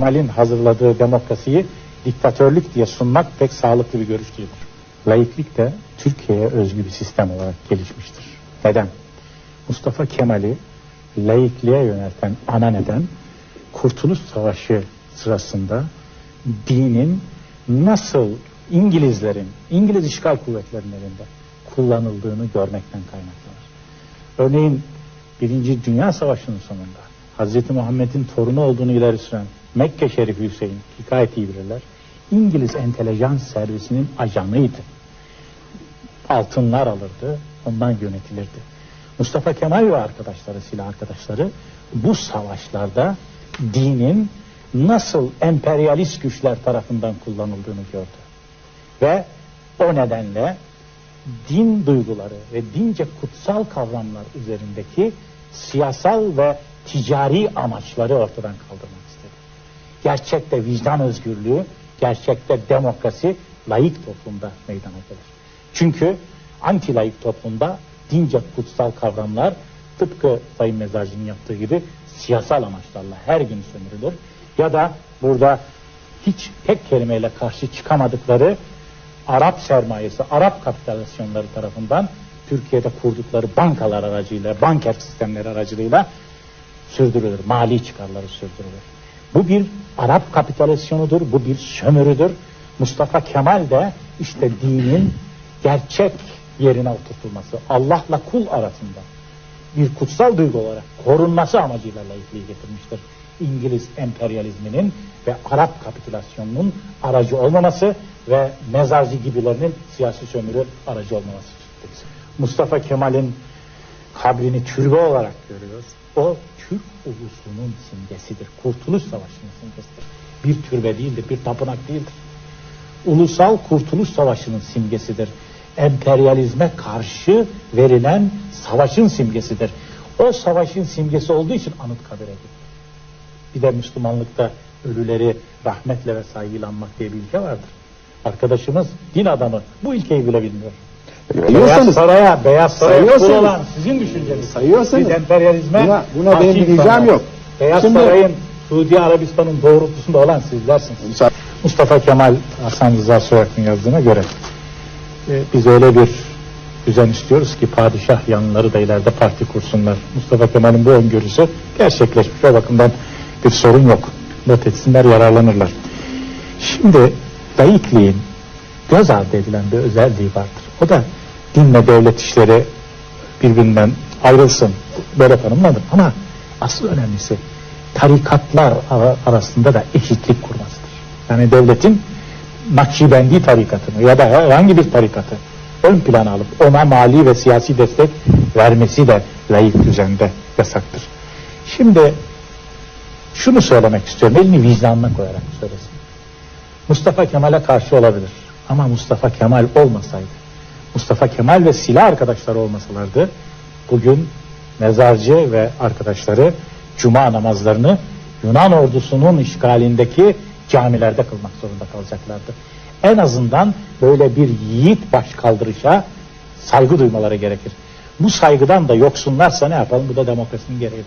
Kemal'in hazırladığı demokrasiyi diktatörlük diye sunmak pek sağlıklı bir görüş değildir. Laiklik de Türkiye'ye özgü bir sistem olarak gelişmiştir. Neden? Mustafa Kemal'i laikliğe yönelten ana neden Kurtuluş Savaşı sırasında dinin nasıl İngilizlerin, İngiliz işgal kuvvetlerinin elinde kullanıldığını görmekten kaynaklanır. Örneğin Birinci Dünya Savaşı'nın sonunda Hz. Muhammed'in torunu olduğunu ileri süren Mekke Şerifi Hüseyin ki gayet bilirler. İngiliz entelijans servisinin ajanıydı. Altınlar alırdı, ondan yönetilirdi. Mustafa Kemal ve arkadaşları, silah arkadaşları bu savaşlarda dinin nasıl emperyalist güçler tarafından kullanıldığını gördü. Ve o nedenle din duyguları ve dince kutsal kavramlar üzerindeki siyasal ve ticari amaçları ortadan kaldırmak. Gerçekte vicdan özgürlüğü, gerçekte demokrasi layık toplumda meydana gelir. Çünkü anti layık toplumda dince kutsal kavramlar tıpkı Sayın Mezarcı'nın yaptığı gibi siyasal amaçlarla her gün sömürülür. Ya da burada hiç tek kelimeyle karşı çıkamadıkları Arap sermayesi, Arap kapitalasyonları tarafından Türkiye'de kurdukları bankalar aracıyla, banker sistemleri aracılığıyla sürdürülür. Mali çıkarları sürdürülür. Bu bir Arap kapitülasyonudur, bu bir sömürüdür. Mustafa Kemal de işte dinin gerçek yerine oturtulması, Allah'la kul arasında bir kutsal duygu olarak korunması amacıyla laikliği getirmiştir. İngiliz emperyalizminin ve Arap kapitülasyonunun aracı olmaması ve mezarcı gibilerinin siyasi sömürü aracı olmaması. Mustafa Kemal'in kabrini türbe olarak görüyoruz. O Türk ulusunun simgesidir. Kurtuluş Savaşı'nın simgesidir. Bir türbe değildir, bir tapınak değildir. Ulusal Kurtuluş Savaşı'nın simgesidir. Emperyalizme karşı verilen savaşın simgesidir. O savaşın simgesi olduğu için Anıtkabir'e gitti. Bir de Müslümanlıkta ölüleri rahmetle ve saygıyla anmak diye bir ilke vardır. Arkadaşımız din adamı bu ilkeyi bile bilmiyor. Beyaz Sayıyorsanız, Saray'a, Beyaz Saray'a kul Sayıyorsanız- olan sizin düşünceniz. Sayıyorsanız, Biz emperyalizme buna- buna karşı benim bir ricam insanlar. yok. Beyaz Şimdi- Saray'ın Suudi Arabistan'ın doğrultusunda olan sizlersiniz. Mustafa Kemal Hasan Rıza Soyak'ın yazdığına göre e, biz öyle bir düzen istiyoruz ki padişah yanları da ileride parti kursunlar. Mustafa Kemal'in bu öngörüsü gerçekleşmiş. O bakımdan bir sorun yok. Not etsinler yararlanırlar. Şimdi laikliğin göz ardı edilen bir özelliği vardır. O da dinle devlet işleri birbirinden ayrılsın. Böyle tanımlanır. Ama asıl önemlisi tarikatlar ara- arasında da eşitlik kurmasıdır. Yani devletin Nakşibendi tarikatını ya da herhangi bir tarikatı ön plana alıp ona mali ve siyasi destek vermesi de layık düzende yasaktır. Şimdi şunu söylemek istiyorum. Elini vicdanına koyarak söylesin. Mustafa Kemal'e karşı olabilir. Ama Mustafa Kemal olmasaydı, Mustafa Kemal ve silah arkadaşları olmasalardı, bugün mezarcı ve arkadaşları cuma namazlarını Yunan ordusunun işgalindeki camilerde kılmak zorunda kalacaklardı. En azından böyle bir yiğit baş kaldırışa saygı duymaları gerekir. Bu saygıdan da yoksunlarsa ne yapalım? Bu da demokrasinin gereğidir.